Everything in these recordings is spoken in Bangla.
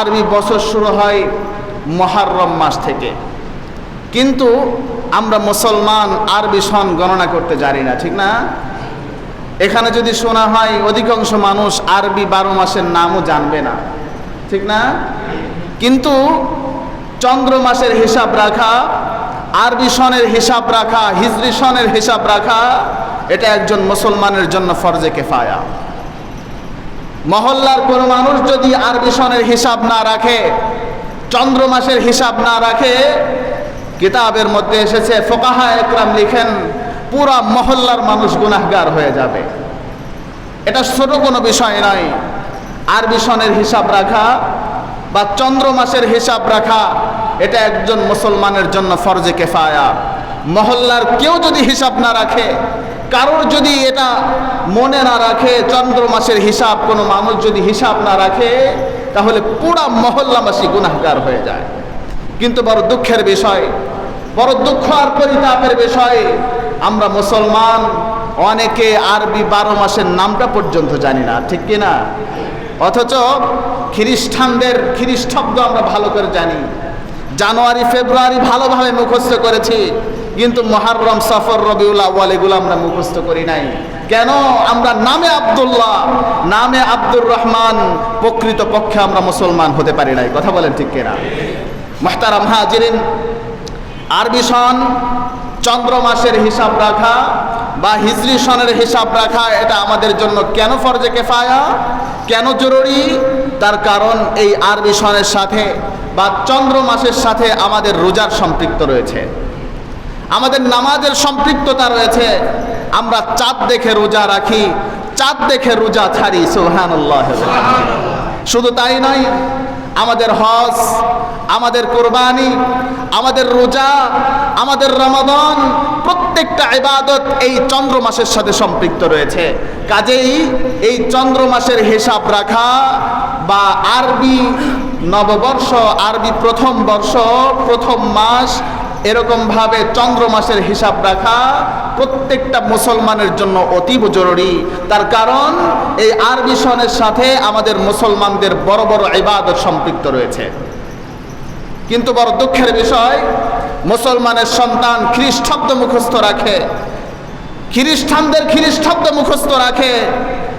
আরবি বছর শুরু হয় মহারম মাস থেকে। কিন্তু আমরা মুসলমান আরবি সন গণনা করতে জানি না, ঠিক না? এখানে যদি শোনা হয়, অধিকাংশ মানুষ আরবি বারো মাসের নামও জানবে না, ঠিক না? কিন্তু চন্দ্র মাসের হিসাব রাখা, আরবি সনের হিসাব রাখা, হিজরি সনের হিসাব রাখা, এটা একজন মুসলমানের জন্য ফরজে কেফায়া। মহল্লার কোনো মানুষ যদি আরবি সনের হিসাব না রাখে, চন্দ্র মাসের হিসাব না রাখে, কিতাবের মধ্যে এসেছে, ফোকাহা একরাম লিখেন, পুরা মহল্লার মানুষ গুনাহগার হয়ে যাবে। এটা ছোট কোনো বিষয় নয়, আরবি সনের হিসাব রাখা বা চন্দ্র মাসের হিসাব রাখা, এটা একজন মুসলমানের জন্য ফরজে কেফায়া। মহল্লার কেউ যদি হিসাব না রাখে কারোর যদি এটা মনে না রাখে, চন্দ্র মাসের হিসাব, কোনো মানুষ যদি হিসাব না রাখে, তাহলে পুরা মহল্লাবাসী গুনাহগার হয়ে যায়। কিন্তু বড় দুঃখের বিষয়, বড় দুঃখ আর পরিতাপের বিষয়, আমরা মুসলমান, অনেকে আরবি বারো মাসের নামটা পর্যন্ত জানি না, ঠিক কিনা? অথচ খ্রিস্টানদের খ্রিস্টাব্দ আমরা ভালো করে জানি। জানুয়ারি, ফেব্রুয়ারি ভালোভাবে মুখস্থ করেছি। কিন্তু মহারম সফর রবিউল আউ্বাল এগুলো আমরা মুখস্থ করি নাই। কেন? আমরা নামে আব্দুল্লাহ, নামে আব্দুর রহমান প্রকৃত পক্ষে আমরা মুসলমান হতে পারি নাই। কথা বলেন ঠিক কিনা? মাহতারাম হাজিরিন, আরবি সন চন্দ্র মাসের হিসাব রাখা বা হিজরি সনের হিসাব রাখা, এটা আমাদের জন্য কেন ফরজে কেফায়া? কেন জরুরি? তার কারণ এই আরবি সনের সাথে বা চন্দ্র মাসের সাথে আমাদের রোজার সম্পৃক্ত রয়েছে। আমাদের নামাজের সম্পৃক্ততা রয়েছে। আমরা চাঁদ দেখে রোজা রাখি, চাঁদ দেখে রোজা ছাড়ি সুহানুল্লাহ শুধু তাই নয়, আমাদের হজ, আমাদের কোরবানি, আমাদের রোজা, আমাদের রমাদন, প্রত্যেকটা ইবাদত এই চন্দ্র মাসের সাথে সম্পৃক্ত রয়েছে। কাজেই এই চন্দ্র মাসের হিসাব রাখা বা আরবি নববর্ষ, আরবি প্রথম বর্ষ, প্রথম মাস এরকমভাবে চন্দ্র মাসের হিসাব রাখা প্রত্যেকটা মুসলমানের জন্য অতীব জরুরি। তার কারণ, এই আরবি সনের সাথে আমাদের মুসলমানদের বড় বড় ইবাদত সম্পৃক্ত রয়েছে। কিন্তু বড় দুঃখের বিষয়, মুসলমানের সন্তান খ্রিস্টাব্দ মুখস্থ রাখে। খ্রিস্টানদের খ্রিস্টাব্দ মুখস্থ রাখে,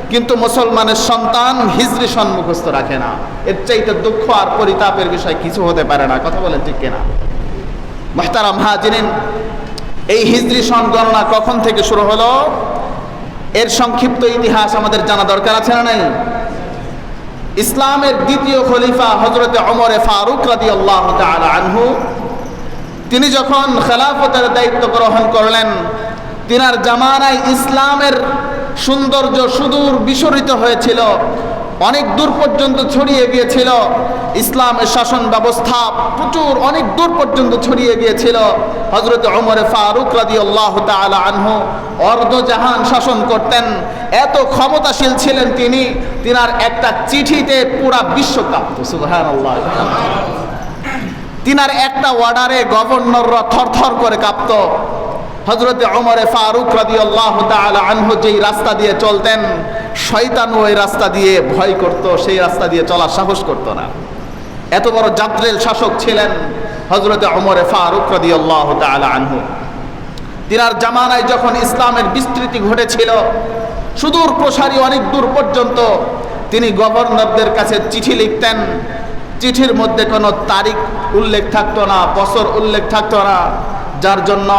কিন্তু মুসলমানের সন্তান হিজরি সন মুখস্থ রাখে না। এর চাইতে দুঃখ আর পরিতাপের বিষয় কিছু হতে পারে না। কথা বলেন ঠিক কিনা? মাহতারাম হাজিরিন, এই হিজরি সন গণনা কখন থেকে শুরু হলো? এর সংক্ষিপ্ত ইতিহাস আমাদের জানা দরকার আছে না নাই? ইসলামের দ্বিতীয় খলিফা হজরতে অমরে ফারুক রাদি আল্লাহ আনহু, তিনি যখন খেলাফতের দায়িত্ব গ্রহণ করলেন, তিনার জামানায় ইসলামের সৌন্দর্য সুদূর বিসরিত হয়েছিল। অনেক দূর পর্যন্ত ছড়িয়ে গিয়েছিল। ইসলামের শাসন ব্যবস্থা প্রচুর অনেক দূর পর্যন্ত ছড়িয়ে গিয়েছিল। হজরত অমরে ফারুক রাদি আল্লাহ আনহু অর্ধজাহান শাসন করতেন। এত ক্ষমতাশীল ছিলেন তিনি, তিনার একটা চিঠিতে পুরা বিশ্বকাপ তিনার একটা অর্ডারে গভর্নররা থরথর করে কাঁপত। হজরতে অমরে ফারুক রাদি আল্লাহ আনহু যেই রাস্তা দিয়ে চলতেন শয়তান ওই রাস্তা দিয়ে ভয় করত, সেই রাস্তা দিয়ে চলার সাহস করত না। এত বড় জাদ্রেল শাসক ছিলেন হজরতে অমরে ফারুক রাদি আল্লাহ আনহু। তিনার জামানায় যখন ইসলামের বিস্তৃতি ঘটেছিল, সুদূর প্রসারী অনেক দূর পর্যন্ত তিনি গভর্নরদের কাছে চিঠি লিখতেন। চিঠির মধ্যে কোনো তারিখ উল্লেখ থাকতো না, বছর উল্লেখ থাকতো না, যার জন্য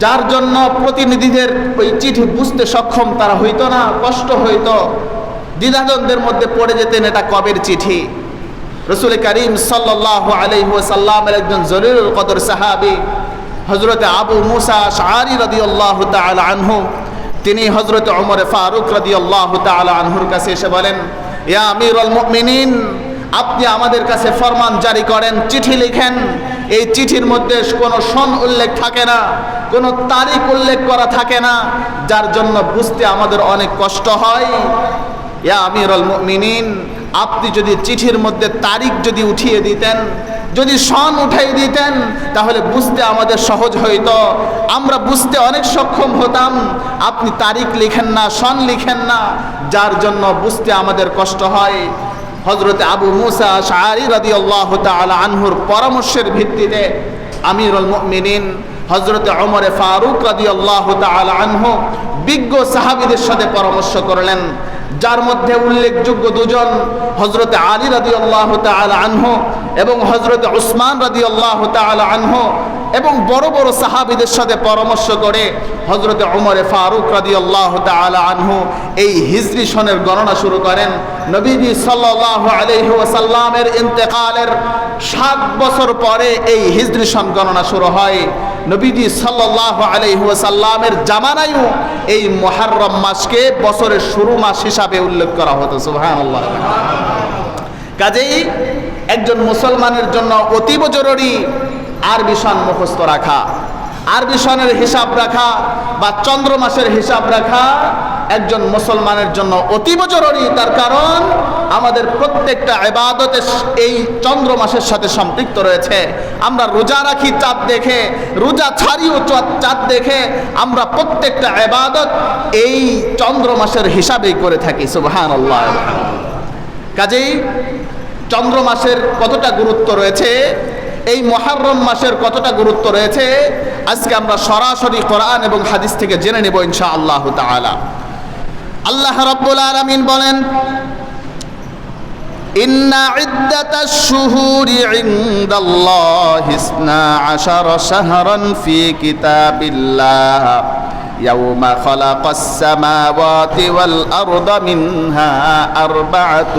যার জন্য প্রতিনিধিদের ওই চিঠি বুঝতে সক্ষম তারা হইতো না, কষ্ট হইতো। দ্বিধাদ্বন্দ্বের মধ্যে পড়ে যেতেন এটা কবের চিঠি? রসুল করিম সাল্লাহ আলহিসাল্লামের একজন জলিরুল কদর সাহাবি হজরতে আবু মুসা শাহরি রদি আল্লাহ আনহু, তিনি হজরত ওমরে ফারুক রদি আল্লাহ আনহুর কাছে এসে বলেন, ইয়া আমির মুমিনিন আপনি আমাদের কাছে ফরমান জারি করেন, চিঠি লিখেন। এই চিঠির মধ্যে কোনো সন উল্লেখ থাকে না, কোনো তারিখ উল্লেখ করা থাকে না, যার জন্য বুঝতে আমাদের অনেক কষ্ট হয়। ইয়া আমিরুল মুমিনিন, আপনি যদি চিঠির মধ্যে তারিখ যদি উঠিয়ে দিতেন, যদি সন উঠাই দিতেন, তাহলে বুঝতে আমাদের সহজ হইতো। আমরা বুঝতে অনেক সক্ষম হতাম, আপনি তারিখ লিখেন না, সন লিখেন না, যার জন্য বুঝতে আমাদের কষ্ট হয়। হজরতে আবু মুসা শাহরি রাদি আল্লাহ আনহুর পরামর্শের ভিত্তিতে আমিরুল মুমিনিন হজরতে অমরে ফারুক রাদি আল্লাহ আনহু বিজ্ঞ সাহাবিদের সাথে পরামর্শ করলেন, যার মধ্যে উল্লেখযোগ্য দুজন হজরতে আলী রাদি আল্লাহ আনহু এবং হজরতে উসমান রাদি আল্লাহ আনহু এবং বড় বড় সাহাবিদের সাথে পরামর্শ করে হজরতে ওমরে ফারুক রাদি আল্লাহ আনহু এই হিজরি সনের গণনা শুরু করেন। নবীজি সাল্লাহ আলহিহাসাল্লামের ইন্তেকালের সাত বছর পরে এই হিজরি সন গণনা শুরু হয়। নবীজি সাল্লাহ আলহিহাসাল্লামের জামানায়ও এই মহারম মাসকে বছরের শুরু মাস হিসাবে উল্লেখ করা হতো সুহান আল্লাহ কাজেই একজন মুসলমানের জন্য অতীব জরুরি আরবি সন মুখস্থ রাখা। আরবি সনের হিসাব রাখা বা চন্দ্র মাসের হিসাব রাখা একজন মুসলমানের জন্য অতীব জরুরি। তার কারণ আমাদের প্রত্যেকটা এবাদতে এই চন্দ্র মাসের সাথে সম্পৃক্ত রয়েছে। আমরা রোজা রাখি চাঁদ দেখে, রোজা ছাড়িও চাঁদ দেখে আমরা প্রত্যেকটা এবাদত এই চন্দ্র মাসের হিসাবেই করে থাকি। সুবাহান কাজেই চন্দ্র মাসের কতটা গুরুত্ব রয়েছে? এই মহারম মাসের কতটা গুরুত্ব রয়েছে আজকে আমরা সরাসরি কোরআন এবং হাদিস থেকে জেনে নেব ইনশা আল্লাহ তাআলা আল্লাহ রাব্বুল আলামিন বলেন إن عدة الشهور عند الله اثنا عشر شهرا في كتاب الله يوم خلق السماوات والأرض منها أربعة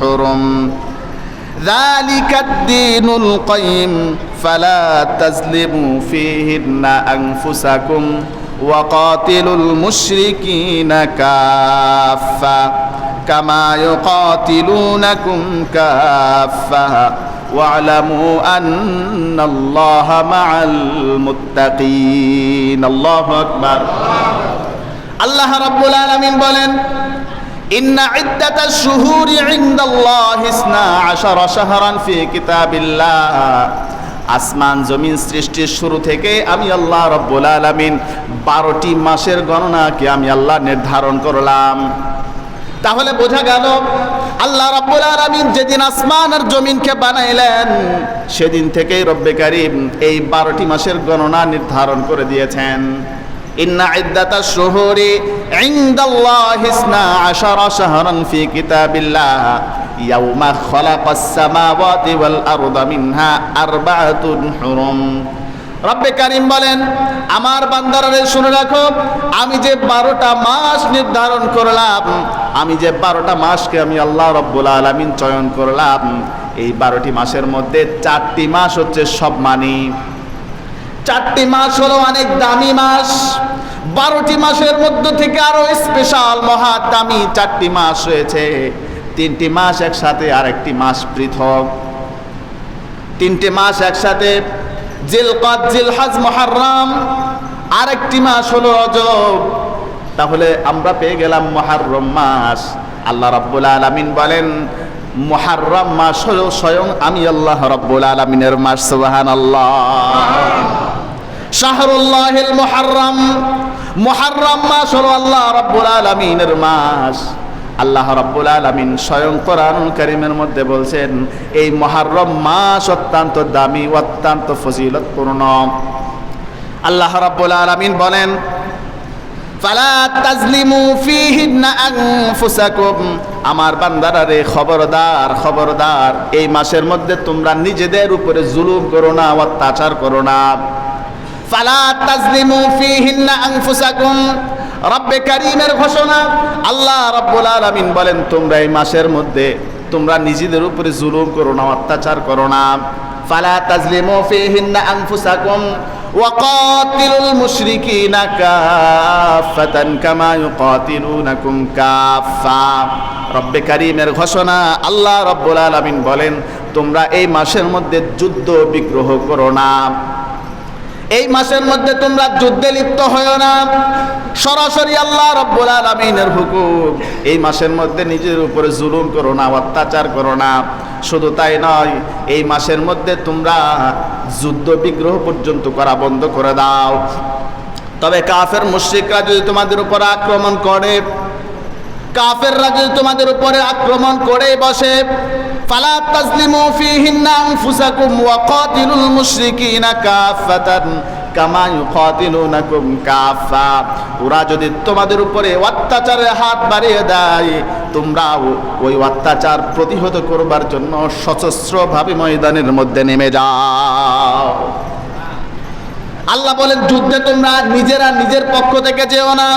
حرم ذلك الدين القيم فلا تظلموا فيهن أنفسكم وقاتلوا المشركين كافة كما يقاتلونكم كافة واعلموا أن الله مع المتقين الله أكبر الله رب العالمين بولن إن عدة الشهور عند الله اثنا عشر شهرا في كتاب الله আসমান জমিন সৃষ্টির শুরু থেকে আমি আল্লাহ রব্বুল আলমিন বারোটি মাসের গণনাকে আমি আল্লাহ নির্ধারণ করলাম তাহলে বোঝা গেল আল্লাহ রাব্বুল আলামিন যেদিন আসমান আর জমিনকে বানাইলেন সেদিন থেকেই রব্বে কারিম এই বারোটি মাসের গণনা নির্ধারণ করে দিয়েছেন ফি রব্বে কারিম বলেন, আমার বান্দারারে শুনে রাখো, আমি যে বারোটা মাস নির্ধারণ করলাম, আমি যে বারোটা মাসকে আমি আল্লাহ রব্বুল আলমিন চয়ন করলাম, এই বারোটি মাসের মধ্যে চারটি মাস হচ্ছে সব মানি। চারটি মাস হলো অনেক দামি মাস। বারোটি মাসের মধ্য থেকে আরও স্পেশাল মহা দামি চারটি মাস রয়েছে তিনটি মাস একসাথে আর একটি মাস পৃথক। তিনটে মাস একসাথে জিলকাত, জিলহাজ আর একটি মাস হলো রজব। তাহলে আমরা পেয়ে গেলাম মহারম মাস। আল্লাহ রাব্বুল আলামিন বলেন মহারম মাস হলো স্বয়ং আমি আল্লাহ রাব্বুল আলামিনের মাস, সুবহানাল্লাহ। শাহরুল্লাহিল মুহাররম মুহাররম মাস হলো আল্লাহ রাব্বুল আলামিনের মাস। আল্লাহ রাব্বুল আলামিন স্বয়ং কোরআনুল কারীমের মধ্যে বলছেন, এই মুহাররম মাস অত্যন্ত দামি, অত্যন্ত ফজিলতপূর্ণ। আল্লাহ রাব্বুল আলামিন বলেন ফালা তাজলিমু ফিহিন্না আনফুসাকুম। আমার বান্দারা রে, খবরদার খবরদার, এই মাসের মধ্যে তোমরা নিজেদের উপরে জুলুম করো না, অত্যাচার করো না। ফালা তাজলিমু ফিহিন্না আনফুসাকুম। রব্বে কারীমের ঘোষণা, আল্লাহ রাব্বুল আলামিন বলেন, তোমরা এই মাসের মধ্যে তোমরা নিজেদের উপরে জুলুম করো না, অত্যাচার করো না। ফালা তাজলিমু ফিহিন্না আনফুসাকুম وقاتلوا المشركين كافة كما يقاتلونكم كافة রব্বে কারিমের ঘোষণা আল্লাহ রব্বুল আলামিন বলেন তোমরা এই মাসের মধ্যে যুদ্ধ বিগ্রহ করো না এই মাসের মধ্যে তোমরা যুদ্ধে লিপ্ত হয়েও না সরাসরি আল্লাহ রব্বুল আলমিনের হুকুম এই মাসের মধ্যে নিজের উপরে জুলুম করো না অত্যাচার করো না শুধু তাই নয়, এই মাসের মধ্যে তোমরা যুদ্ধ বিগ্রহ পর্যন্ত করা বন্ধ করে দাও। তবে কাফের মুশ্রিকরা যদি তোমাদের উপর আক্রমণ করে, কাফেররা যদি তোমাদের উপরে আক্রমণ করে বসে, ফালা তাসলিমু ফিহিন্না আনফুসাকুম ওয়া কাতিলুল মুশরিকিনা কাফাতান। কামা ইউকাতিলুনাকুম কাফা। ওরা যদি তোমাদের উপরে অত্যাচারের হাত বাড়িয়ে দেয়, তোমরাও ওই অত্যাচার প্রতিহত করবার জন্য সশস্ত্রভাবে ময়দানের মধ্যে নেমে যাও। আল্লাহ বলেন, যুদ্ধে তোমরা নিজেরা নিজের পক্ষ থেকে যেও না।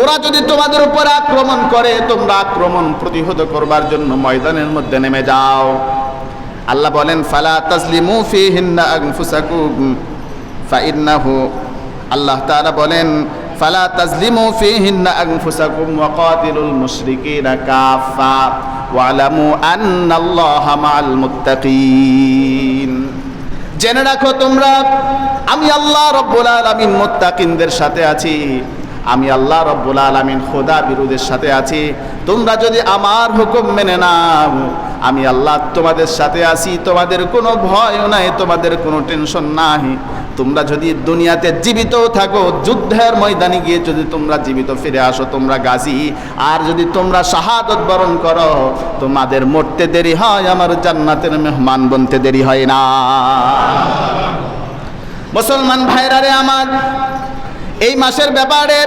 ওরা যদি তোমাদের উপর আক্রমণ করে, তোমরা আক্রমণ প্রতিহত করবার জন্য ময়দানের মধ্যে নেমে যাও। আল্লাহ বলেন, ফালা তাসলিমু ফিহিন্না আনফুসাকুম। ফাইন্নাহু। আল্লাহ তাআলা বলেন, ফালা তাজলিমু ফিহিন্না আনফুসাকুম ওয়া কাতিলুল মুশরিকিনা কাফা ওয়ালামু আন্নাল্লাহা মাআল মুত্তাকিন। জেনে রাখো তোমরা, আমি আল্লাহ রব্বুল আলামিন মুত্তাকিনদের সাথে আছি, আমি আল্লাহ রব্বুল আলামিন খোদা বিরোধের সাথে আছি। তোমরা যদি আমার হুকুম মেনে নাও, আমি আল্লাহ তোমাদের সাথে আছি, তোমাদের কোনো ভয়ও নাই, তোমাদের কোনো টেনশন নাই। তোমরা যদি দুনিয়াতে জীবিত থাকো, যুদ্ধের ময়দানে গিয়ে যদি তোমরা জীবিত ফিরে আসো, তোমরা গাজী। আর যদি তোমরা শাহাদত বরণ করো, তোমাদের মরতে দেরি হয়, আমার জান্নাতের মেহমান বনতে দেরি হয় না। মুসলমান ভাইরা রে আমার, এই মাসের ব্যাপারে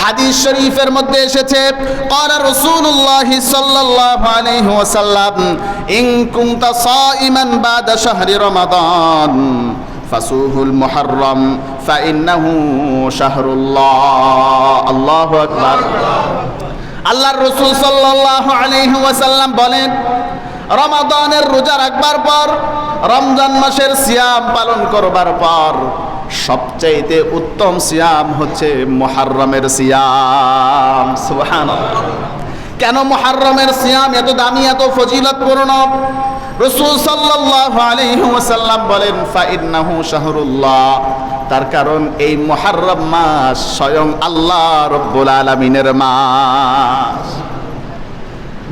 হাদিস শরীফের মধ্যে এসেছে, ক্বালা রসুল্লাহ সাল্লাল্লাহু আলাইহি ওয়াসাল্লাম, ইন কুনতা সাইমান বাদা শাহরি রমাদান। ফাসুহুল মুহাররম, ফাইন্নাহু শাহরুল্লাহ। আল্লাহু আকবার। আল্লাহর রাসূল সাল্লাল্লাহু আলাইহি ওয়াসাল্লাম বলেন, রমাদানের রোজা রাখবার পর, রমজান মাসের সিয়াম পালন করবার পর, সবচাইতে উত্তম সিয়াম হচ্ছে মুহররমের সিয়াম। সুবহানাল্লাহ। কেন মুহররমের সিয়াম এত দামি, এত ফজিলতপূর্ণ? রসুল সাল্লাল্লাহু আলাইহি ওয়াসাল্লাম বলেন, ফাইন্নাহু শাহরুল্লাহ। তার কারণ এই মুহাররম মাস স্বয়ং আল্লাহ রব্বুল আলামিনের মাস।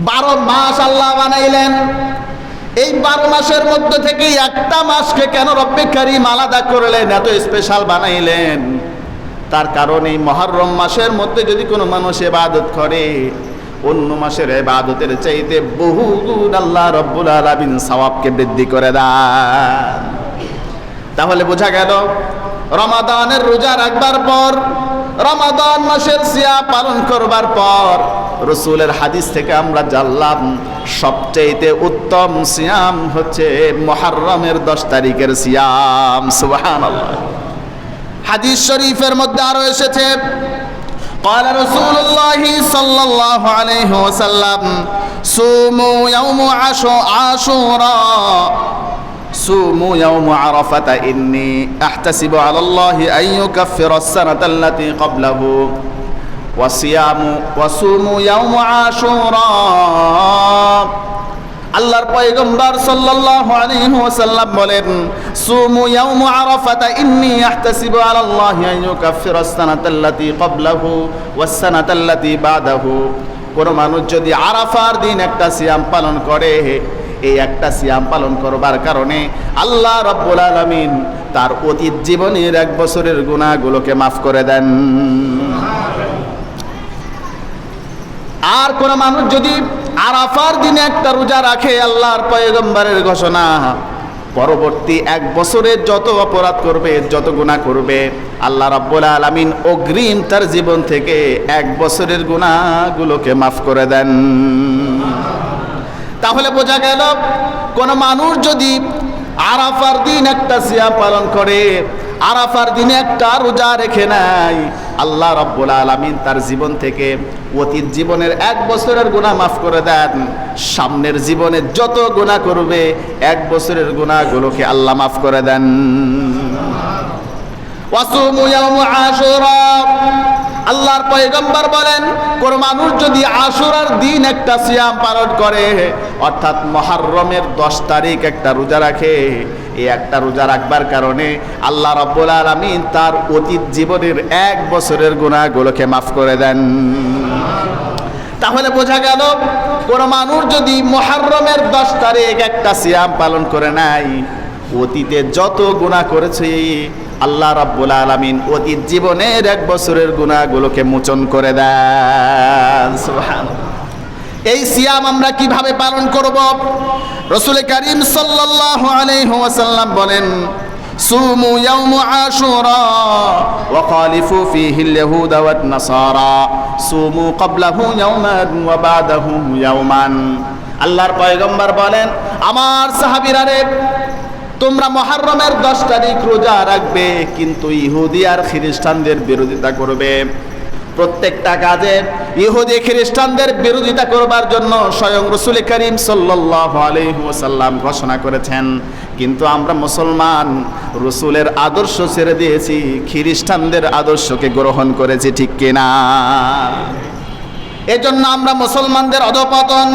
বারো মাস আল্লাহ বানাইলেন। এই বারো মাসের মধ্যে থেকে একটা মাসকে কেন রব্বে কারিম আলাদা করলেন, এত স্পেশাল বানাইলেন? তার কারণ এই মহরম মাসের মধ্যে যদি কোনো মানুষ এবাদত করে অন্য মাসের এবাদতের চাইতে বহু গুণ আল্লাহ রব্বুল আলামিন সওয়াবকে বৃদ্ধি করে দেন। তাহলে বোঝা গেল, রমাদানের রোজা রাখবার পর, রমাদান মাসের সিয়া পালন করবার পর, রসুলের হাদিস থেকে আমরা জানলাম সবচেয়েতে উত্তম সিয়াম হচ্ছে মহারমের দশ তারিখের সিয়াম। সুবাহান হাদিস শরীফের মধ্যে আরও এসেছে قال رسول الله صلى الله عليه وسلم صوموا يوم عاشوراء صوموا يوم عرفة إني أحتسب على الله أن يكفر السنة التي قبله. وصيام وصوموا يوم عاشوراء আল্লাহর পয়গম্বর সাল্লাল্লাহু আলাইহি ওয়াসাল্লাম বলেন, সুমু ইয়াউম আরাফাতা ইন্নী আহতাসিবু আলা আল্লাহি আন ইউকাফিরা আস-সানাতাল্লাতী ক্বাবলাহু ওয়াস-সানাতাল্লাতী বাদাহু। কোন মানুষ যদি আরাফার দিন একটা সিয়াম পালন করে, এই একটা সিয়াম পালন করবার কারণে আল্লাহ রব্বুল আলামিন তার অতীত জীবনের এক বছরের গুনাহগুলোকে মাফ করে দেন। আর কোন মানুষ যদি আরাফার দিনে একটা রোজা রাখে আল্লাহর পয়গম্বরের ঘোষণা। পরবর্তী এক বছরের যত অপরাধ করবে, যত গুণা করবে, আল্লাহ রাব্বুল আলামিন অগ্রিম তার জীবন থেকে এক বছরের গুণাগুলোকে মাফ করে দেন। তাহলে বোঝা গেল, কোন মানুষ যদি আরাফার দিন একটা সিয়া পালন করে আরাফার দিনে একটা রোজা রেখে নাই। আল্লাহ রব্বুল আলমিন তার জীবন থেকে অতীত জীবনের এক বছরের গুণা মাফ করে দেন। সামনের জীবনে যত গুণা করবে, এক বছরের গুণাগুলোকে আল্লাহ মাফ করে দেন। আল্লাহর পয়গম্বর বলেন, কোন মানুষ যদি আশুরার দিন একটা সিয়াম পালন করে, অর্থাৎ মহারমের দশ তারিখ একটা রোজা রাখে, এই একটা রোজা রাখবার কারণে আল্লাহ রব্বুল আলমিন তার অতীত জীবনের এক বছরের গুণাগুলোকে মাফ করে দেন। তাহলে বোঝা গেল, কোন মানুষ যদি মহারমের দশ তারিখ একটা সিয়াম পালন করে নাই, অতীতে যত গুণা করেছে আল্লাহ রাব্বুল আলামিন অতীত জীবনের এক বছরের গুনাহগুলোকে মোচন করে দেন। এই সিয়াম আমরা কীভাবে পালন করব? রসুল করিম আলাইহি ওয়াসাল্লাম বলেন, সুমু ইয়াউম আশুরা ওয়া খালিফু ফীহি আল-ইয়াহুদ ওয়া নাসারা। সুমু ক্বাবলাহু ইয়াওমান ওয়া বাদাহু ইয়াওমান আল্লাহর পয়গম্বর বলেন, আমার সাহাবীরা রে তোমরা মহারমের দশ তারিখ রোজা রাখবে, কিন্তু ইহুদি আর খ্রিস্টানদের বিরোধিতা করবে। প্রত্যেকটা কাজে ইহুদি খ্রিস্টানদের বিরোধিতা করবার জন্য স্বয়ং রসুল করিম সাল্লাম ঘোষণা করেছেন। কিন্তু আমরা মুসলমান, রসুলের আদর্শ ছেড়ে দিয়েছি, খ্রিস্টানদের আদর্শকে গ্রহণ করেছি, ঠিক কিনা এজন্য আমরা মুসলমানদের অধপতন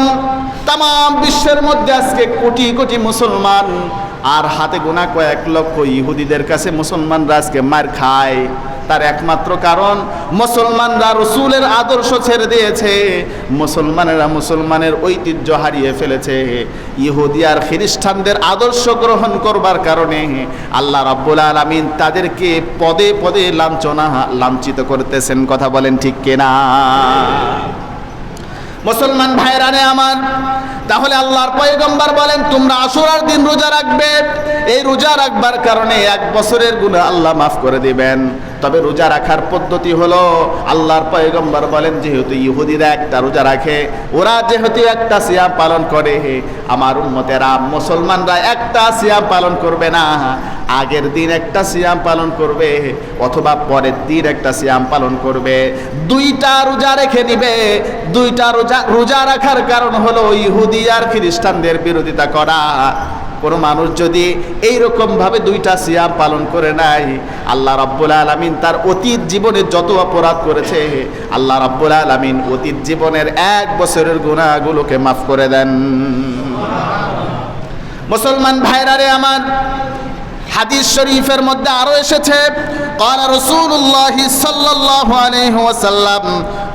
তাম বিশ্বের মধ্যে আজকে কোটি কোটি মুসলমান আর হাতে গোনা কয়েক লক্ষ ইহুদিদের কাছে মুসলমানরা আজকে মার খায়। তার একমাত্র কারণ, মুসলমানরা রসুলের আদর্শ ছেড়ে দিয়েছে। মুসলমানেরা মুসলমানের ঐতিহ্য হারিয়ে ফেলেছে। ইহুদি আর খ্রিস্টানদের আদর্শ গ্রহণ করবার কারণে আল্লাহ রাব্বুল আলামিন তাদেরকে পদে পদে লাঞ্ছনা, লাঞ্ছিত করতেছেন। কথা বলেন ঠিক কিনা? মুসলমান ভাইরানে আমার, তাহলে আল্লাহর পয়গম্বর বলেন, তোমরা আসুরার দিন রোজা রাখবে। এই রোজা রাখবার কারণে এক বছরের গুণা আল্লাহ মাফ করে দিবেন। তবে রোজা রাখার পদ্ধতি হলো, আল্লাহর পয়গম্বর বলেন, যেহেতু ইহুদিরা একটা রোজা রাখে, ওরা যেহেতু একটা সিয়াম পালন করে, আমার উম্মতেরা মুসলমানরা একটা সিয়াম পালন করবে না। আগের দিন একটা সিয়াম পালন করবে, অথবা পরের দিন একটা সিয়াম পালন করবে। দুইটা রোজা রেখে নিবে দুইটা রোজা রোজা রাখার কারণ হলো ইহুদি আর খ্রিস্টানদের বিরোধিতা করা। কোনো মানুষ যদি এই ভাবে দুইটা সিয়াম পালন করে নাই, আল্লাহ রাব্বুল আলামিন তার অতীত জীবনে যত অপরাধ করেছে, আল্লাহ রাব্বুল আলামিন অতীত জীবনের এক বছরের গুণাগুলোকে মাফ করে দেন। মুসলমান ভাইরারে আমার হাদিস শরীফের মধ্যে আরো এসেছে قال رسول الله صلى الله عليه وسلم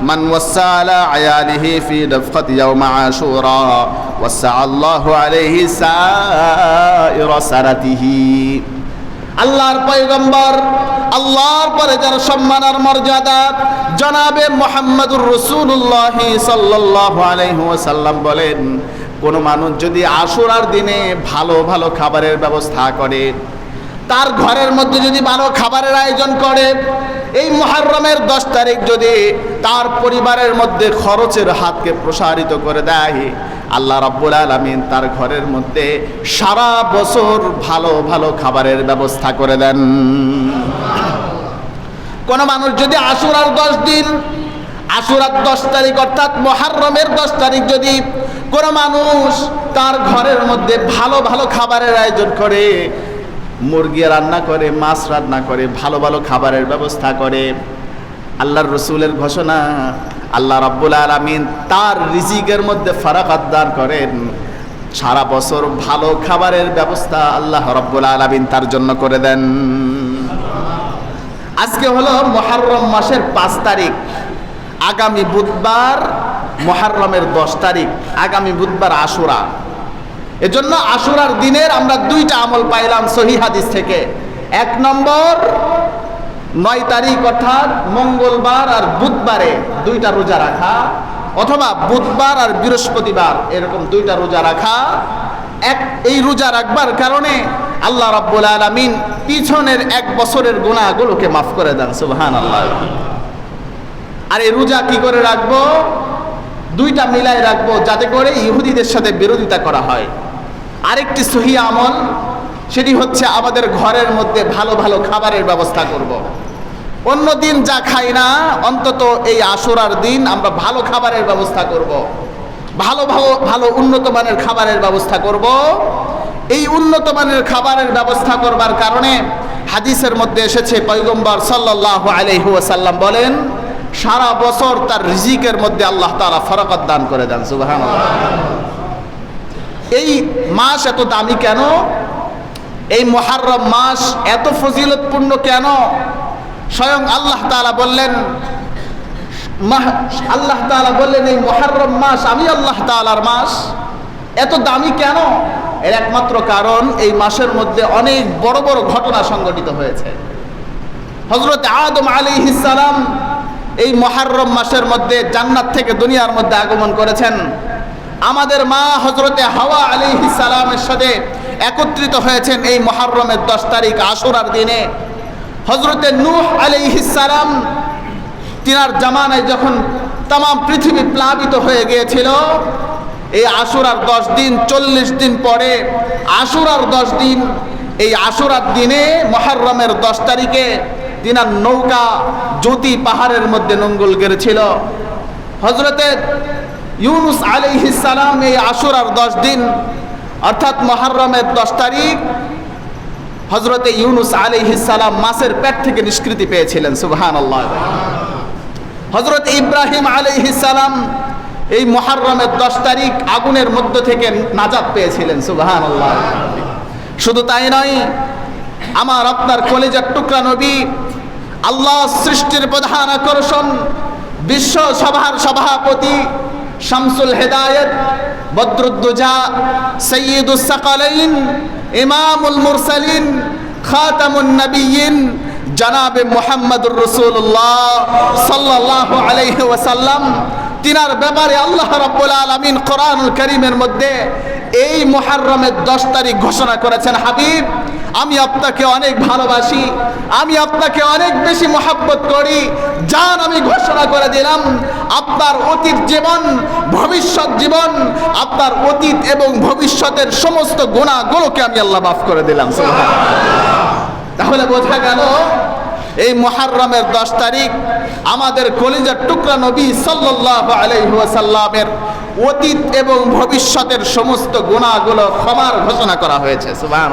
من وسع على عياله في دفقة يوم عاشوراء وسع الله عليه سائر سنته আল্লাহর পয়গম্বর আল্লাহর পরে যার সম্মান আর মর্যাদা জনাবে মোহাম্মদুর রসুল্লাহ সাল্লাহ আলহিহাসাল্লাম বলেন কোনো মানুষ যদি আশুরার দিনে ভালো ভালো খাবারের ব্যবস্থা করে তার ঘরের মধ্যে যদি ভালো খাবারের আয়োজন করে, এই মহারমের দশ তারিখ যদি তার পরিবারের মধ্যে খরচের হাতকে প্রসারিত করে দেয়, আল্লাহ রাব্বুল আলমিন তার ঘরের মধ্যে সারা বছর ভালো ভালো খাবারের ব্যবস্থা করে দেন। কোন মানুষ যদি আশুরার দশ দিন, আশুরার দশ তারিখ অর্থাৎ মহারমের দশ তারিখ যদি কোনো মানুষ তার ঘরের মধ্যে ভালো ভালো খাবারের আয়োজন করে মুরগি রান্না করে, মাছ রান্না করে, ভালো ভালো খাবারের ব্যবস্থা করে। আল্লাহর রসুলের ঘোষণা, আল্লাহ রাব্বুল আলমিন তার রিজিকের মধ্যে ফারাকাত দান করেন। সারা বছর ভালো খাবারের ব্যবস্থা আল্লাহ রব্বুল আলমিন তার জন্য করে দেন। আজকে হলো মহারম মাসের পাঁচ তারিখ। আগামী বুধবার মহারমের দশ তারিখ। আগামী বুধবার আশুরা। এজন্য আশুরার দিনের আমরা দুইটা আমল পাইলাম সহি হাদিস থেকে। এক নম্বর, নয় তারিখ অর্থাৎ মঙ্গলবার আর বুধবারে দুইটা রোজা রাখা, অথবা বুধবার আর বৃহস্পতিবার এরকম দুইটা রোজা রাখা। এক, এই রোজা রাখবার কারণে আল্লাহ রাব্বুল আলামিন পিছনের এক বছরের গুণাগুলোকে মাফ করে দেন সুবহান আল্লাহ আর এই রোজা কি করে রাখব? দুইটা মিলাই রাখব যাতে করে ইহুদিদের সাথে বিরোধিতা করা হয়। আরেকটি সহি আমল, সেটি হচ্ছে আমাদের ঘরের মধ্যে ভালো ভালো খাবারের ব্যবস্থা করব। অন্য দিন যা খাই না, অন্তত এই আশুরার দিন আমরা ভালো খাবারের ব্যবস্থা করব। ভালো ভালো ভালো উন্নত মানের খাবারের ব্যবস্থা করব। এই উন্নত মানের খাবারের ব্যবস্থা করবার কারণে হাদিসের মধ্যে এসেছে পৈগম্বর সাল্লাহ আলহিহাসাল্লাম বলেন, সারা বছর তার রিজিকের মধ্যে আল্লাহ তালা ফরকত দান করে দেন সুবাহান এই মাস এত দামি কেন? এই মহারম মাস এত ফজিলতপূর্ণ কেন? স্বয়ং আল্লাহ তালা বললেন আল্লাহ তালা বললেন, এই মহারম মাস আমি আল্লাহ তালার মাস। এত দামি কেন? এর একমাত্র কারণ এই মাসের মধ্যে অনেক বড় বড় ঘটনা সংঘটিত হয়েছে। হজরত আদম আলী সালাম এই মহারম মাসের মধ্যে জান্নাত থেকে দুনিয়ার মধ্যে আগমন করেছেন। আমাদের মা হজরতে হাওয়া আলী সালামের সাথে একত্রিত হয়েছেন এই মহারমের দশ তারিখ আশুরার দিনে। হজরতে নূহ আলী সালাম তিনার জামানায় যখন তাম পৃথিবী প্লাবিত হয়ে গিয়েছিল, এই আশুরার দশ দিন, চল্লিশ দিন পরে আশুরার দশ দিন, এই আশুরার দিনে মহারমের দশ তারিখে তিনার নৌকা জ্যোতি পাহাড়ের মধ্যে নঙ্গল গেড়েছিল। হজরতে ইউনুস সালাম এই আশুরার দশ দিন, অর্থাৎ মহারমের দশ তারিখ হজরতে ইউনুস সালাম মাসের পেট থেকে নিষ্কৃতি পেয়েছিলেন সুবহান আল্লাহ হজরত ইব্রাহিম সালাম এই মহারমের দশ তারিখ আগুনের মধ্য থেকে নাজাদ পেয়েছিলেন সুবহান আল্লাহ শুধু তাই নয়, আমার আপনার কলেজের টুকরা নবী, আল্লাহ সৃষ্টির প্রধান আকর্ষণ, বিশ্ব সভার সভাপতি শামসুল হেদায়েত, বদরুদ্দুজা, সৈয়দুস সাকালাইন, ইমামুল মুরসালিন, খাতামুন নবিয়িন জনাবে মোহাম্মদুর রসুল্লাহ সাল্লাহ আলাইহি ওয়াসাল্লাম। তিনার ব্যাপারে আল্লাহ রাব্বুল আলামিন কোরআনুল করিমের মধ্যে এই মুহাররমের দশ তারিখ ঘোষণা করেছেন হাবিব। আমি আপনাকে অনেক ভালোবাসি, আমি আপনাকে অনেক বেশি মহাব্বত করি। যান আমি ঘোষণা করে দিলাম, আপনার অতীত জীবন, ভবিষ্যৎ জীবন, আপনার অতীত এবং ভবিষ্যতের সমস্ত গুণাগুলোকে আমি আল্লাহ মাফ করে দিলাম তাহলে বোঝা গেল, এই মহারমের দশ তারিখ আমাদের কলিজার টুকরা নবী সাল্লাহ আলহিহাসাল্লামের অতীত এবং ভবিষ্যতের সমস্ত গুণাগুলো ক্ষমার ঘোষণা করা হয়েছে সুবাহ